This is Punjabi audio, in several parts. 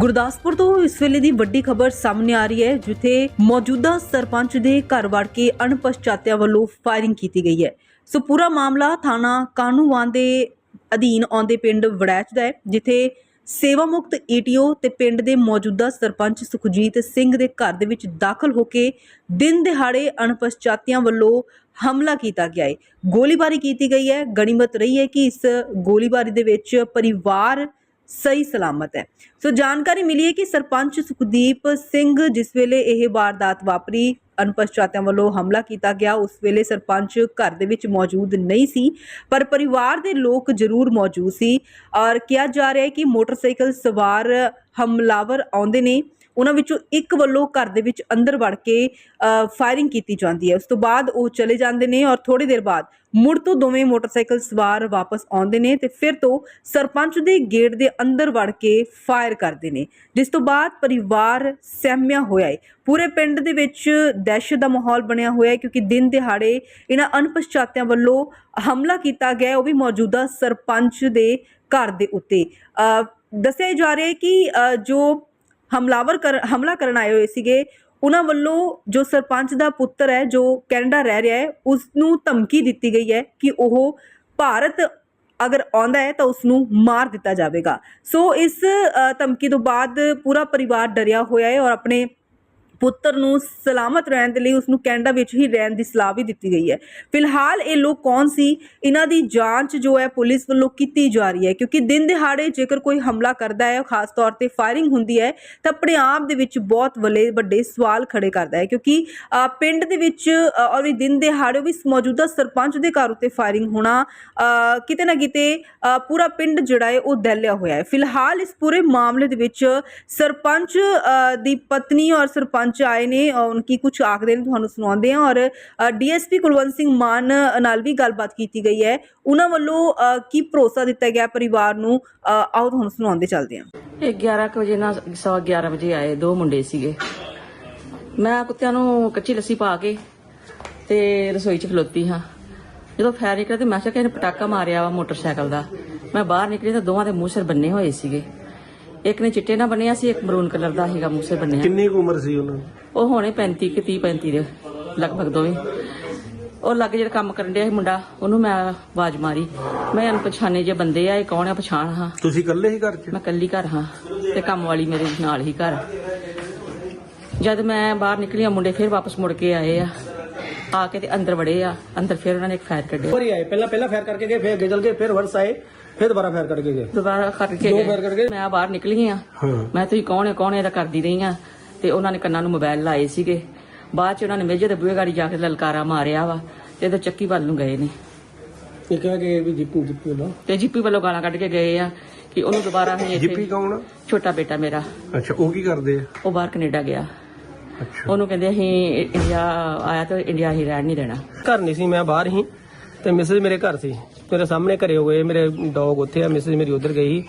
ਗੁਰਦਾਸਪੁਰ ਤੋਂ ਇਸ ਵੇਲੇ ਦੀ ਵੱਡੀ ਖਬਰ ਸਾਹਮਣੇ ਆ ਰਹੀ ਹੈ, ਜਿੱਥੇ ਮੌਜੂਦਾ ਸਰਪੰਚ ਦੇ ਘਰ ਵੜ ਕੇ ਅਣਪਛਾਤਿਆਂ ਵੱਲੋਂ ਫਾਇਰਿੰਗ ਕੀਤੀ ਗਈ ਹੈ। ਸੋ ਪੂਰਾ ਮਾਮਲਾ ਥਾਣਾ ਕਾਨੂੰਵਾਨ ਦੇ ਅਧੀਨ ਆਉਂਦੇ ਪਿੰਡ ਵੜੈਚ ਦਾ ਹੈ, ਜਿੱਥੇ ਸੇਵਾ ਮੁਕਤ ਈਟੀਓ ਤੇ ਪਿੰਡ ਦੇ ਮੌਜੂਦਾ ਸਰਪੰਚ ਸੁਖਜੀਤ ਸਿੰਘ ਦੇ ਘਰ ਦੇ ਵਿੱਚ ਦਾਖਲ ਹੋ ਕੇ ਦਿਨ ਦਿਹਾੜੇ ਅਣਪਛਾਤਿਆਂ ਵੱਲੋਂ ਹਮਲਾ ਕੀਤਾ ਗਿਆ ਹੈ। ਗੋਲੀਬਾਰੀ ਕੀਤੀ ਗਈ ਹੈ, ਗਣੀਮਤ ਰਹੀ ਹੈ ਕਿ ਇਸ ਗੋਲੀਬਾਰੀ ਦੇ ਵਿੱਚ ਪਰਿਵਾਰ ਸਹੀ ਸਲਾਮਤ ਹੈ। ਸੋ ਜਾਣਕਾਰੀ ਮਿਲੀ ਹੈ ਕਿ ਸਰਪੰਚ ਸੁਖਦੀਪ ਸਿੰਘ ਜਿਸ ਵੇਲੇ ਇਹ ਵਾਰਦਾਤ ਵਾਪਰੀ, ਅਣਪਛਾਤਿਆਂ ਵੱਲੋਂ ਹਮਲਾ ਕੀਤਾ ਗਿਆ, ਉਸ ਵੇਲੇ ਸਰਪੰਚ ਘਰ ਦੇ ਵਿੱਚ ਮੌਜੂਦ ਨਹੀਂ ਸੀ, ਪਰ ਪਰਿਵਾਰ ਦੇ ਲੋਕ ਜ਼ਰੂਰ ਮੌਜੂਦ ਸੀ। ਔਰ ਕਿਹਾ ਜਾ ਰਿਹਾ ਹੈ ਕਿ ਮੋਟਰਸਾਈਕਲ ਸਵਾਰ ਹਮਲਾਵਰ ਆਉਂਦੇ ਨੇ। ਉਹਨਾਂ ਵਿੱਚੋਂ ਇੱਕ ਵੱਲੋਂ ਘਰ ਦੇ ਵਿੱਚ ਅੰਦਰ ਵੜ ਕੇ ਫਾਇਰਿੰਗ ਕੀਤੀ ਜਾਂਦੀ ਹੈ। ਉਸ ਤੋਂ ਬਾਅਦ ਉਹ ਚਲੇ ਜਾਂਦੇ ਨੇ ਔਰ ਥੋੜੀ ਦੇਰ ਬਾਅਦ ਮੁੜ ਤੋਂ ਦੋਵੇਂ ਮੋਟਰਸਾਈਕਲ ਸਵਾਰ ਵਾਪਸ ਆਉਂਦੇ ਨੇ ਤੇ ਫਿਰ ਤੋਂ ਸਰਪੰਚ ਦੇ ਗੇਟ ਦੇ ਅੰਦਰ ਵੜ ਕੇ ਫਾਇਰ ਕਰਦੇ ਨੇ। ਜਿਸ ਤੋਂ ਬਾਅਦ ਪਰਿਵਾਰ ਸਹਿਮਿਆ ਹੋਇਆ ਹੈ। ਪੂਰੇ ਪਿੰਡ ਦੇ ਵਿੱਚ ਦਹਿਸ਼ਤ ਦਾ ਮਾਹੌਲ ਬਣਿਆ ਹੋਇਆ ਹੈ ਕਿਉਂਕਿ ਦਿਨ ਦਿਹਾੜੇ ਇਹਨਾਂ ਅਣਪਛਾਤਿਆਂ ਵੱਲੋਂ ਹਮਲਾ ਕੀਤਾ ਗਿਆ ਉਹ ਵੀ ਮੌਜੂਦਾ ਸਰਪੰਚ ਦੇ ਘਰ ਦੇ ਉੱਤੇ। ਦੱਸਿਆ ਜਾ ਰਿਹਾ ਹੈ ਕਿ ਜੋ ਹਮਲਾਵਰ ਕਰ ਹਮਲਾ ਕਰਨ ਆਏ ਹੋਏ ਸੀਗੇ। ਉਹਨਾਂ ਵੱਲੋਂ ਜੋ ਸਰਪੰਚ ਦਾ ਪੁੱਤਰ ਹੈ, ਜੋ ਕੈਨੇਡਾ ਰਹਿ ਰਿਹਾ ਹੈ ਉਸ ਨੂੰ ਧਮਕੀ ਦਿੱਤੀ ਗਈ ਹੈ ਕਿ ਉਹ ਭਾਰਤ ਅਗਰ ਆਉਂਦਾ ਹੈ ਤਾਂ ਉਸ ਨੂੰ ਮਾਰ ਦਿੱਤਾ ਜਾਵੇਗਾ। ਸੋ ਇਸ ਧਮਕੀ ਤੋਂ ਬਾਅਦ ਪੂਰਾ ਪਰਿਵਾਰ ਡਰਿਆ ਹੋਇਆ ਹੈ ਔਰ ਆਪਣੇ ਪੁੱਤਰ ਨੂੰ ਸਲਾਮਤ ਰਹਿਣ ਦੇ ਲਈ ਉਸ ਨੂੰ ਕੈਨੇਡਾ ਵਿੱਚ ਹੀ ਰਹਿਣ ਦੀ ਸਲਾਹ ਵੀ ਦਿੱਤੀ ਗਈ ਹੈ। ਫਿਲਹਾਲ ਇਹ ਲੋਕ ਕੌਣ ਸੀ? ਇਹਨਾਂ ਦੀ ਜਾਂਚ ਜੋ ਹੈ ਪੁਲਿਸ ਵੱਲੋਂ ਕੀਤੀ ਜਾ ਰਹੀ ਹੈ, ਕਿਉਂਕਿ ਦਿਨ ਦਿਹਾੜੇ ਜੇਕਰ ਕੋਈ ਹਮਲਾ ਕਰਦਾ ਹੈ, ਖਾਸ ਤੌਰ ਤੇ ਫਾਇਰਿੰਗ ਹੁੰਦੀ ਹੈ, ਤਾਂ ਆਪਣੇ ਆਪ ਦੇ ਵਿੱਚ ਬਹੁਤ ਵੱਲੇ ਵੱਡੇ ਸਵਾਲ ਖੜੇ ਕਰਦਾ ਹੈ, ਕਿਉਂਕਿ ਪਿੰਡ ਦੇ ਵਿੱਚ ਔਰ ਵੀ ਦਿਨ ਦਿਹਾੜੇ ਵੀ ਮੌਜੂਦਾ ਸਰਪੰਚ ਦੇ ਘਰ ਉੱਤੇ ਫਾਇਰਿੰਗ ਹੋਣਾ ਕਿਤੇ ਨਾ ਕਿਤੇ ਪੂਰਾ ਪਿੰਡ ਜਿਹੜਾ ਹੈ ਉਹ ਦਹਿਲਿਆ ਹੋਇਆ ਹੈ। ਫਿਲਹਾਲ ਇਸ ਪੂਰੇ ਮਾਮਲੇ ਦੇ ਵਿੱਚ ਸਰਪੰਚ ਦੀ ਪਤਨੀ ਔਰ ਸਰਪੰਚ ਆਏ ਨੇ ਉਨਕੀ ਕੁਝ ਆਖਦੇ ਨੇ, ਤੁਹਾਨੂੰ ਸੁਣਾਉਂਦੇ ਹਾਂ ਔਰ ਡੀਐਸਪੀ ਕੁਲਵੰਤ ਸਿੰਘ ਮਾਨ ਨਾਲ ਵੀ ਗੱਲਬਾਤ ਕੀਤੀ ਗਈ ਹੈ। ਉਹਨਾਂ ਵੱਲੋਂ ਕੀ ਭਰੋਸਾ ਦਿੱਤਾ ਗਿਆ ਪਰਿਵਾਰ ਨੂੰ? ਆਓ ਤੁਹਾਨੂੰ ਸੁਣਾਉਂਦੇ ਚੱਲਦੇ ਹਾਂ। ਇਹ 11 ਵਜੇ ਨਾਲ 11 ਵਜੇ ਆਏ ਦੋ ਮੁੰਡੇ ਸੀਗੇ। ਮੈਂ ਕੁੱਤਿਆਂ ਨੂੰ ਕੱਚੀ ਲੱਸੀ ਪਾ ਕੇ ਤੇ ਰਸੋਈ 'ਚ ਖਲੋਤੀ ਹਾਂ। ਜਦੋਂ ਫਾਇਰ ਨਿਕਲਿਆ ਤੇ ਮੈਂ ਕਿਹਾ ਕਿ ਇਹਨੇ ਪਟਾਕਾ ਮਾਰਿਆ ਵਾ ਮੋਟਰਸਾਈਕਲ ਦਾ। ਮੈਂ ਬਾਹਰ ਨਿਕਲੀ ਤਾਂ ਦੋਵਾਂ ਦੇ ਮੂੰਹ ਸਿਰ ਬੰਨੇ ਹੋਏ ਸੀਗੇ। ਇੱਕ ਨੇ ਚਿੱਟੇ ਨਾਲ ਬੰਨਿਆ ਸੀ ਇੱਕ ਮਰੂਨ ਕਲਰ ਦਾ ਸੀਗਾ ਮੂੰਹ ਸਿਰ ਬੰਨਿਆ। ਕਿੰਨੀ ਕੁ ਉਮਰ ਸੀ ਉਹਨਾਂ ਦੀ? ਉਹ ਹੋਣੇ 35 ਕਿ 30 35 ਦੇ ਲਗਭਗ ਦੋਵੇਂ। ਉਹ ਲੱਗ ਜਿਹੜਾ ਕੰਮ ਕਰਨ ਡਿਆ ਸੀ ਮੁੰਡਾ ਉਹਨੂੰ ਮੈਂ ਆਵਾਜ਼ ਮਾਰੀ। ਮੈਂ ਅਣਪਛਾਣੇ ਜੇ ਬੰਦੇ ਆ ਇਹ ਕੌਣ ਆ ਪਛਾਣ ਹਾਂ। ਤੁਸੀਂ ਇਕੱਲੇ ਹੀ ਘਰ 'ਚ? ਮੈਂ ਕੱਲੀ ਘਰ ਹਾਂ ਤੇ ਕੰਮ ਵਾਲੀ ਮੇਰੇ ਨਾਲ ਹੀ ਘਰ ਜਦ ਮੈਂ ਬਾਹਰ ਨਿਕਲੀ ਆ ਮੁੰਡੇ ਫਿਰ ਵਾਪਸ ਮੁੜ ਕੇ ਆਏ ਆ। ਆ ਕੇ ਤੇ ਅੰਦਰ ਵੜੇ ਆ ਅੰਦਰ ਫਿਰ ਉਹਨਾਂ ਨੇ ਇੱਕ ਫਾਇਰ ਕੱਢਿਆ। ਵਾਰੀ ਆਏ ਪਹਿਲਾਂ ਪਹਿਲਾਂ ਫਾਇਰ ਕਰਕੇ ਗਏ ਫਿਰ ਅੱਗੇ ਚਲ ਗਏ ਫਿਰ ਵਰਸ ਆਏ ਫਿਰ ਦੁਬਾਰਾ ਫਾਇਰ ਕਰਕੇ ਗਏ। ਦੁਬਾਰਾ ਕਰਕੇ ਦੋ। ਫਾਇਰ ਕਰਕੇ ਮੈਂ ਬਾਹਰ ਨਿਕਲੀ ਆ। ਹਾਂ। ਮੈਂ ਤੁਸੀਂ ਕੌਣ ਹੈ ਕੌਣ ਹੈ ਇਹਦਾ ਕਰਦੀ ਰਹੀ ਆ। ਤੇ ਉਹਨਾਂ ਨੇ ਕੰਨਾਂ ਨੂੰ ਮੋਬਾਈਲ ਲਾਏ ਸੀਗੇ। ਬਾਅਦ ਚ ਉਹਨਾਂ ਨੇ ਮੇਜੇ ਦੇ ਬੂਹੇ ਗਾੜੀ ਜਾ ਕੇ ਲਲਕਾਰਾ ਮਾਰਿਆ ਵਾ ਤੇ ਇਹਦੇ ਚੱਕੀ ਵੱਲ ਨੂੰ ਗਏ ਨੇ। ਇਹ ਕਿਹਾ ਕਿ ਵੀ ਜਿੱਪੂ ਜਿੱਪੂ ਲੋ ਤੇ ਜੀਪੀ ਵੱਲੋਂ ਗਾਲਾਂ ਕੱਢ ਕੇ ਗਏ ਆ ਕਿ ਉਹਨੂੰ ਦੁਬਾਰਾ ਅਸੀਂ ਜਿੱਪੀ ਕੌਣ ਆ? ਛੋਟਾ ਬੇਟਾ ਮੇਰਾ। ਅੱਛਾ ਉਹ ਕੀ ਕਰਦੇ ਆ? ਉਹ ਬਾਹਰ ਕੈਨੇਡਾ ਗਿਆ। ਉਹਨੂੰ ਕਹਿੰਦੇ ਅਸੀਂ ਇੰਡੀਆ ਆਇਆ ਤਾਂ ਇੰਡੀਆ ਹੀ ਰਹਿਣ ਨਹੀਂ ਦੇਣਾ। ਘਰ ਨਹੀਂ ਸੀ ਮੈਂ ਬਾਹਰ ਹੀ ਤੇ ਮਿਸਿਸ ਮੇਰੇ ਘਰ ਸੀ। ਮੇਰੇ ਸਾਹਮਣੇ ਘਰੇ ਹੋਏ ਮੇਰੇ ਡੌਗ ਉੱਥੇ ਆ ਮਿਸਿਸ ਮੇਰੀ ਉਧਰ ਗਈ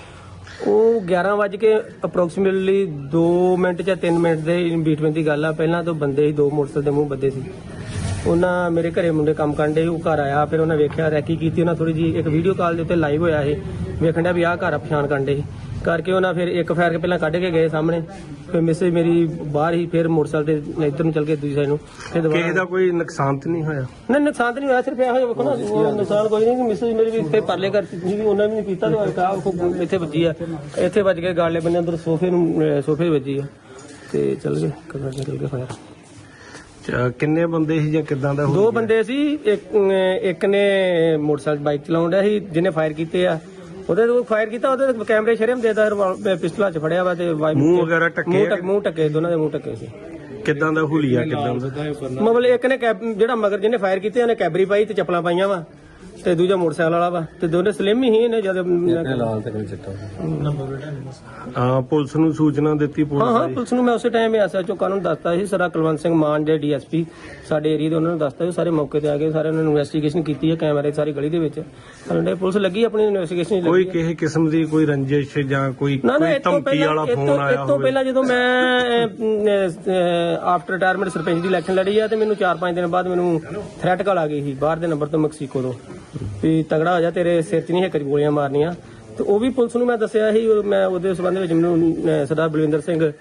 ਉਹ 11 ਵਜੇ ਕੇ ਅਪਰੋਕਸੀਮੇਟਲੀ 2 ਮਿੰਟ ਜਾਂ 3 ਮਿੰਟ ਦੇ ਬੀਟਮੈਂਟ ਦੀ ਗੱਲ ਆ। ਪਹਿਲਾਂ ਤੋਂ ਬੰਦੇ ਸੀ ਦੋ ਮੋਟਰਸਾਈਕਲ ਦੇ ਮੂੰਹ ਬੱਦੇ ਸੀ। ਉਹਨਾਂ ਮੇਰੇ ਘਰੇ ਮੁੰਡੇ ਕੰਮ ਕਰਨ ਦੇ ਉਹ ਘਰ ਆਇਆ। ਫਿਰ ਉਹਨਾਂ ਵੇਖਿਆ ਰੈਕੀ ਕੀਤੀ। ਉਹਨਾਂ ਥੋੜੀ ਜੀ ਇੱਕ ਵੀਡੀਓ ਕਾਲ ਦੇ ਉੱਤੇ ਲਾਈਵ ਹੋਇਆ ਇਹ। ਵੇਖਣ ਡਿਆ ਵੀ ਆਹ ਘਰ ਪਛਾਣ ਕਰਨ ਦੇ ਕਰਕੇ ਉਹਨਾਂ ਫਿਰ ਇੱਕ ਫਾਇਰ ਕੇ ਪਹਿਲਾਂ ਕੱਢ ਕੇ ਗਏ ਸਾਹਮਣੇ ਫਿਰ ਮਿਸੇ ਮੇਰੀ ਬਾਹਰ ਹੀ ਫਿਰ ਮੋਟਰਸਾਈਕਲ ਤੇ ਇੱਧਰ ਨੂੰ ਚੱਲ ਕੇ ਦੂਜੀ ਸਾਈਡ ਨੂੰ ਫਿਰ ਕਿਸੇ ਦਾ ਕੋਈ ਨੁਕਸਾਨ ਤੇ ਨਹੀਂ ਹੋਇਆ? ਨਹੀਂ ਨੁਕਸਾਨ ਤਾਂ ਨਹੀਂ ਹੋਇਆ ਸਿਰਫ ਇਹ ਹੋਇਆ ਵੇਖੋ ਨਾ ਉਹ ਨੁਕਸਾਨ ਕੋਈ ਨਹੀਂ ਮਿਸਿਸ ਮੇਰੀ ਵੀ ਇੱਥੇ ਪਰਲੇ ਘਰ ਸੀ ਵੀ ਉਹਨਾਂ ਨੇ ਨਹੀਂ ਪੀਤਾ ਤੇ ਕਾ ਇੱਥੇ ਵੱਜੀ ਆ ਇੱਥੇ ਵੱਜ ਕੇ ਗਾਲੇ ਬੰਨੇ ਅੰਦਰ ਸੋਫੇ ਨੂੰ ਸੋਫੇ ਵੱਜੀ ਆ ਤੇ ਚੱਲ ਗਏ ਕਦਰ ਨਿਕਲ ਕੇ ਹੋਇਆ? ਕਿੰਨੇ ਬੰਦੇ ਸੀ ਜਾਂ ਕਿਦਾਂ ਦਾ ਦੋ ਬੰਦੇ ਸੀ ਇੱਕ ਇੱਕ ਨੇ ਮੋਟਰਸਾਈਕਲ ਬਾਈਕ ਚਲਾਉਣ ਡਿਆ ਸੀ ਜਿਹਨੇ ਫਾਇਰ ਕੀਤੇ ਆ ਉਹਦੇ ਤੋਂ ਫਾਇਰ ਕੀਤਾ ਉਹਦੇ ਤੇ ਕੈਮਰੇ ਸ਼ਰਮ ਦੇਦਾ ਪਿਸਤੌਲ ਚ ਫੜਿਆ ਵਾ ਤੇ ਵਾਈ ਮੂੰਹ ਵਗੈਰਾ ਢੱਕੇ ਮੂੰਹ ਢੱਕੇ ਦੋਨਾਂ ਦੇ ਮੂੰਹ ਢੱਕੇ ਸੀ। ਕਿਦਾਂ ਦਾ ਹੁਲੀਆ ਕਿਦਾਂ ਦਾ? ਮਤਲਬ ਇੱਕ ਨੇ ਕੈਬ ਜਿਹੜਾ ਮਗਰ ਜਿਹਨੇ ਫਾਇਰ ਕੀਤੇ ਉਹਨੇ ਕੈਬਰੀ ਪਾਈ ਤੇ ਚੱਪਲਾਂ ਪਾਈਆਂ ਵਾ। ਤੇ ਦੂਜਾ ਮੋਟਰਸਾਈਕਲ ਵਾਲਾ ਵਾ ਤੇ ਦੋਨੇ ਸਲਿਮ ਹੀ ਇਹਨੇ ਜਦ ਲਾਲ ਤੇ ਕੋਈ ਚਿੱਟਾ। ਹਾਂ ਪੁਲਿਸ ਨੂੰ ਸੂਚਨਾ ਦਿੱਤੀ ਹਾਂ ਪੁਲਿਸ ਹਾਂ ਆਈ ਪੁਲਿਸ ਨੂੰ ਮੈਂ ਉਸੇ ਟਾਈਮ ਐਸਐਚਓ ਕਾਨੂੰਨ ਦੱਸਤਾ ਸੀ ਸਰਾ ਕੁਲਵੰਤ ਸਿੰਘ ਮਾਨ ਦੇ ਡੀਐਸਪੀ ਸਾਡੇ ਏਰੀਆ ਦੇ ਉਹਨਾਂ ਨੂੰ ਦੱਸਤਾ ਸੀ ਸਾਰੇ ਮੌਕੇ ਤੇ ਆ ਗਏ ਸਾਰੇ ਉਹਨਾਂ ਨੇ ਇਨਵੈਸਟੀਗੇਸ਼ਨ ਕੀਤੀ ਹੈ ਕੈਮਰੇ ਸਾਰੀ ਗਲੀ ਦੇ ਵਿੱਚ। ਸਾਡੇ ਪੁਲਿਸ ਲੱਗੀ ਆਪਣੀ ਇਨਵੈਸਟੀਗੇਸ਼ਨ ਕੋਈ। ਕਿਸੇ ਕਿਸਮ ਦੀ ਕੋਈ ਰੰਜਿਸ਼ ਜਾਂ ਕੋਈ ਨਾ ਨਾ ਕੋਈ ਇਹ ਤੋਂ ਧਮਕੀ ਪਹਿਲਾਂ ਵਾਲਾ ਇਹ ਫੋਨ ਤੋਂ ਆਇਆ ਇਹ ਤੋਂ ਹੋਵੇ। ਪਹਿਲਾਂ ਜਦੋਂ ਮੈਂ ਆਫਟਰ ਰਿਟਾਇਰਮੈਂਟ ਸਰਪੰਚ ਦੀ ਇਲੈਕਸ਼ਨ ਲੜੀ ਆ ਤੇ ਮੈਨੂੰ 4-5 ਦਿਨ ਬਾਅਦ ਮੈਨੂੰ ਥ੍ਰੈਟ ਕਾਲ ਆ ਗਈ ਸੀ ਬਾਹਰ ਦੇ ਨੰਬਰ ਤੋਂ ਮੈਕਸੀਕੋ ਤੋਂ। ਵੀ ਤਗੜਾ ਹੋ ਜਾ ਤੇਰੇ ਸਿਰ 'ਚ ਨਹੀਂ ਇੱਕ ਗੋਲੀਆਂ ਮਾਰਨੀਆਂ। ਤੇ ਉਹ ਵੀ ਪੁਲਿਸ ਨੂੰ ਮੈਂ ਦੱਸਿਆ ਸੀ ਉਹ ਮੈਂ ਉਹਦੇ ਸਬੰਧ ਵਿੱਚ ਮੈਨੂੰ ਅਹ, ਸਰਦਾਰ ਬਲਵਿੰਦਰ ਸਿੰਘ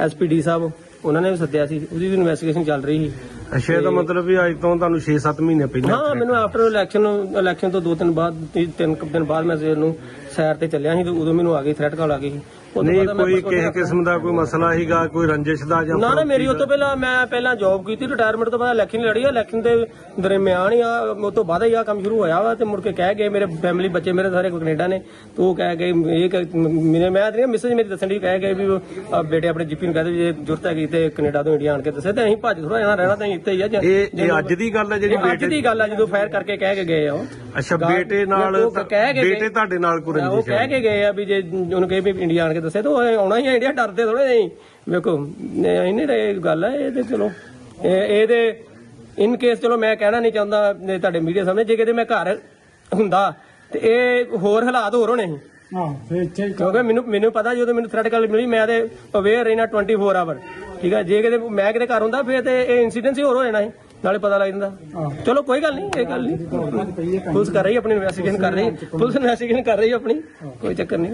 ਐਸਪੀਡੀ ਸਾਹਿਬ ਉਹਨਾਂ ਨੇ ਵੀ ਸੱਦਿਆ ਸੀ। ਉਹਦੀ ਵੀ ਇਨਵੈਸਟੀਗੇਸ਼ਨ ਚੱਲ ਰਹੀ ਸੀ। ਅੱਛਾ ਇਹਦਾ ਮਤਲਬ ਵੀ ਅੱਜ ਤੋਂ ਤੁਹਾਨੂੰ 6-7 ਮਹੀਨੇ ਪਹਿਲਾਂ ਹਾਂ ਮੈਨੂੰ ਆਫਟਰ ਇਲੈਕਸ਼ਨ ਇਲੈਕਸ਼ਨ ਤੋਂ ਦੋ ਦਿਨ ਬਾਅਦ ਤੀ- ਤਿੰਨ ਕੁ ਦਿਨ ਬਾਅਦ ਮੈਂ ਸਵੇਰ ਨੂੰ ਸੈਰ ਤੇ ਚੱਲਿਆ ਸੀ ਤੇ ਉਦੋਂ ਮੈਨੂੰ ਆ ਗਈ ਥ੍ਰੈਟ ਕਾਲ ਆ ਗਈ ਸੀ। ਉਹ ਤੋਂ ਨਹੀਂ ਬਾਅਦ ਮੈਂ ਕੋਈ ਕਿਸੇ ਕਿਸਮ ਦਾ ਕੋਈ ਮਸਲਾ ਸੀਗਾ ਕੋਈ ਰੰਜਿਸ਼ ਦਾ ਜਾਂ ਨਾ ਨਾ ਮੇਰੀ ਉਹ ਤੋਂ ਪਹਿਲਾਂ ਮੈਂ ਪਹਿਲਾਂ ਜੌਬ ਕੀਤੀ ਰਿਟਾਇਰਮੈਂਟ ਤੋਂ ਬਾਅਦ ਇਲੈਕਸ਼ਨ ਲੜੀ ਇਲੈਕਸ਼ਨ ਦੇ ਦਰਮਿਆਨ ਹੀ ਆ ਉਹ ਤੋਂ ਬਾਅਦ ਹੀ ਆ ਕੰਮ ਸ਼ੁਰੂ ਹੋਇਆ ਵਾ ਤੇ ਮੁੜ ਕੇ ਕਹਿ ਗਏ ਮੇਰੇ ਫੈਮਿਲੀ ਬੱਚੇ ਮੇਰੇ ਸਾਰੇ ਕੈਨੇਡਾ ਨੇ ਤੇ ਉਹ ਕਹਿ ਗਏ ਇਹ ਮੇਰੇ ਮੈਂ ਤੇ ਮਿਸਜ ਮੇਰੀ ਦੱਸਣ ਦੀ ਕਹਿ ਗਏ ਵੀ ਉਹ, ਆ ਬੇਟੇ ਆਪਣੇ ਜੀਪੀ ਨੂੰ ਕਹਦੇ ਜੇ ਜ਼ਰੂਰਤ ਹੈਗੀ ਤੇ ਕੈਨੇਡਾ ਤੋਂ ਇੰਡੀਆ ਆਣ ਕੇ ਦੱਸੇ ਤੇ ਅਸੀਂ ਭੱਜ ਥੋੜਾ ਜਾਣਾ ਰਹਿਣਾ ਤਾਂ ਅਸੀਂ ਇੱਥੇ ਹੀ ਆ ਜੇ- ਇਹ ਇਹ ਅੱਜ ਦੀ ਗੱਲ ਹੈ ਜਿਹੜੀ ਇਹ ਅੱਜ ਬੇਟੇ ਦੀ ਗੱਲ ਆ ਜਦੋਂ ਫਾਇਰ ਕਰਕੇ ਕਹਿ ਕੇ ਗਏ ਆ ਉਹ। ਅੱਛਾ ਬੇਟੇ ਨਾਲ ਉਹ ਕਹਿ ਕੇ ਬੇਟੇ ਤੁਹਾਡੇ ਨਾਲ ਕੋਈ ਉਹ ਰੰਜਿਸ਼ ਕਹਿ ਹੈ ਕੇ ਗਏ ਆ ਵੀ ਜੇ ਉਹਨੂੰ ਕਹੇ ਵੀ ਇੰਡੀਆ ਆਣ ਕੇ ਦੱਸੇ ਤਾਂ ਉਹ ਆਉਣਾ ਹੀ ਆ ਇੰਡੀਆ ਡਰਦੇ ਥੋੜੇ ਨਹੀਂ ਵੇਖੋ ਇਹ ਨਹੀਂ ਇਹ ਗੱਲ ਹੈ ਇਹ ਤੇ ਚਲੋ ਇਹ ਇਹਦੇ ਇਨ ਕੇਸ ਚਲੋ ਮੈਂ ਕਹਿਣਾ ਨਹੀਂ ਚਾਹੁੰਦਾ ਇਹ ਤੁਹਾਡੇ ਮੀਡੀਆ ਸਾਹਮਣੇ ਜੇ ਕਿਤੇ ਮੈਂ ਘਰ ਹੁੰਦਾ ਤੇ ਇਹ ਹੋਰ ਹਾਲਾਤ ਹੋਰ ਹੋਣੇ ਸੀ। ਕਿਉਂਕਿ ਮੈਨੂੰ ਮੈਨੂੰ ਪਤਾ ਜਦੋਂ ਮੈਨੂੰ ਥ੍ਰੈਟ ਕਾਲ ਮਿਲੀ ਮੈਂ ਤੇ ਅਵੇਅਰ ਰਹਿਣਾ 24 ਆਵਰ ਠੀਕ ਹੈ ਜੇ ਕਿਤੇ ਮੈਂ ਕਿਤੇ ਘਰ ਹੁੰਦਾ ਫਿਰ ਤੇ ਇਹ ਇਨਸੀਡੈਂਟ ਹੀ ਹੋਰ ਹੋ ਜਾਣਾ ਸੀ। ਨਾਲੇ ਪਤਾ ਲੱਗ ਜਾਂਦਾ। ਚਲੋ ਕੋਈ ਗੱਲ ਨਹੀਂ ਇਹ ਗੱਲ ਨਹੀਂ। ਪੁਲਿਸ ਕਰ ਰਹੀ ਆਪਣੀ ਇਨਵੈਸਟੀਗੇਸ਼ਨ ਕਰ ਰਹੀ ਪੁਲਿਸ ਇਨਵੈਸਟੀਗੇਸ਼ਨ ਕਰ ਰਹੀ ਆਪਣੀ। ਕੋਈ ਚੱਕਰ ਨਹੀਂ।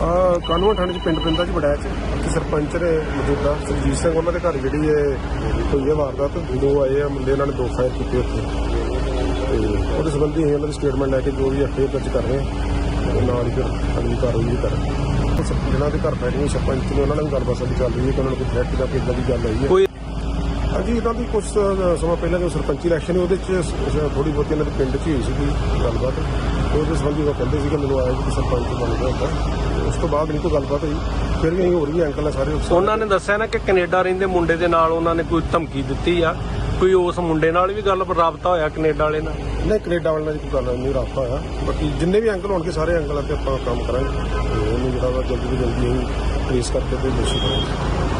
ਆ ਕਾਨੂੰਨ ਥਾਣੇ ਚ ਪਿੰਡ ਪਿੰਦਾ ਚ ਬੜਾਇਆ ਚ ਸਰਪੰਚ ਨੇ ਮੌਜੂਦਾ ਸਰਜੀਤ ਸਿੰਘ ਉਹਨਾਂ ਦੇ ਘਰ ਜਿਹੜੀ ਇਹ ਹੋਈ ਹੈ ਵਾਰਦਾਤ। ਦੋ ਆਏ ਆ ਮੁੰਡੇ ਇਹਨਾਂ ਨੇ ਦੋ ਫਾਇਰ ਕੀਤੇ ਉੱਥੇ। ਤੇ ਉਹਦੇ ਸੰਬੰਧੀ ਅਸੀਂ ਉਹਨਾਂ ਦੀ ਸਟੇਟਮੈਂਟ ਲੈ ਕੇ ਜੋ ਵੀ ਅਫੇਅਰ ਦਰਜ ਕਰ ਰਹੇ ਹਾਂ ਨਾਲ ਹੀ ਫਿਰ ਅਗਲੀ ਕਾਰਵਾਈ ਵੀ ਕਰ ਰਹੇ ਹਾਂ। ਸਰ- ਜਿਹਨਾਂ ਦੇ ਘਰ ਬੈਠੇ ਸਰਪੰਚ ਨੇ ਉਹਨਾਂ ਨਾਲ ਵੀ ਗੱਲਬਾਤ ਸਾਡੀ ਚੱਲ ਰਹੀ ਹੈ ਕਿ ਉਹਨਾਂ ਨੂੰ ਕੋਈ ਥ੍ਰੈਟ ਜਾਂ ਕੋਈ ਇਦਾਂ ਦੀ ਗੱਲ ਆਈ ਹੈ। ਹਾਂਜੀ ਇਹਨਾਂ ਦੀ ਕੁਝ ਸਮਾਂ ਪਹਿਲਾਂ ਜੋ ਸਰਪੰਚੀ ਇਲੈਕਸ਼ਨ ਉਹਦੇ ਚ ਥੋੜੀ ਬਹੁਤੀ ਇਹਨਾਂ ਦੇ ਪਿੰਡ 'ਚ ਹੀ ਹੋਈ ਸੀ ਗੱਲਬਾਤ। ਉਹਦੇ ਸੰਬੰਧੀ ਉਹ ਕਹਿੰਦੇ ਸੀ ਕਿ ਮੈਨੂੰ ਆਇਆ ਕਿ ਸਰਪੰਚ ਬਣ ਗਿਆ ਹੁੰਦਾ। ਉਸ ਤੋਂ ਬਾਅਦ ਨਹੀਂ ਕੋਈ ਗੱਲਬਾਤ ਹੋਈ। ਫਿਰ ਵੀ ਅਸੀਂ ਹੋਰ ਵੀ ਅੰਕਲ ਆ ਸਾਰੇ ਉਹਨਾਂ ਨੇ ਦੱਸਿਆ ਨਾ ਕਿ ਕੈਨੇਡਾ ਰਹਿੰਦੇ ਮੁੰਡੇ ਦੇ ਨਾਲ ਉਹਨਾਂ ਨੇ ਕੋਈ ਧਮਕੀ ਦਿੱਤੀ ਆ। ਕੋਈ ਉਸ ਮੁੰਡੇ ਨਾਲ ਵੀ ਗੱਲ ਰਾਬਤਾ ਹੋਇਆ ਕੈਨੇਡਾ ਵਾਲੇ ਨਾਲ? ਨਹੀਂ ਕੈਨੇਡਾ ਵਾਲਿਆਂ ਦੀ ਕੋਈ ਗੱਲ ਨਹੀਂ ਰਾਬਤਾ ਹੋਇਆ। ਬਾਕੀ ਜਿੰਨੇ ਵੀ ਅੰਕਲ ਹੋਣਗੇ ਸਾਰੇ ਅੰਕਲਾਂ ਤੇ ਆਪਾਂ ਕੰਮ ਕਰਾਂਗੇ। ਉਹਨੂੰ ਜਿਹੜਾ ਵਾ ਜਲਦੀ ਤੋਂ ਜਲਦੀ ਅਸੀਂ ਟ੍ਰੇਸ ਕਰਕੇ ਤੇ ਦੋਸ਼ੀ ਕਰਾਂਗੇ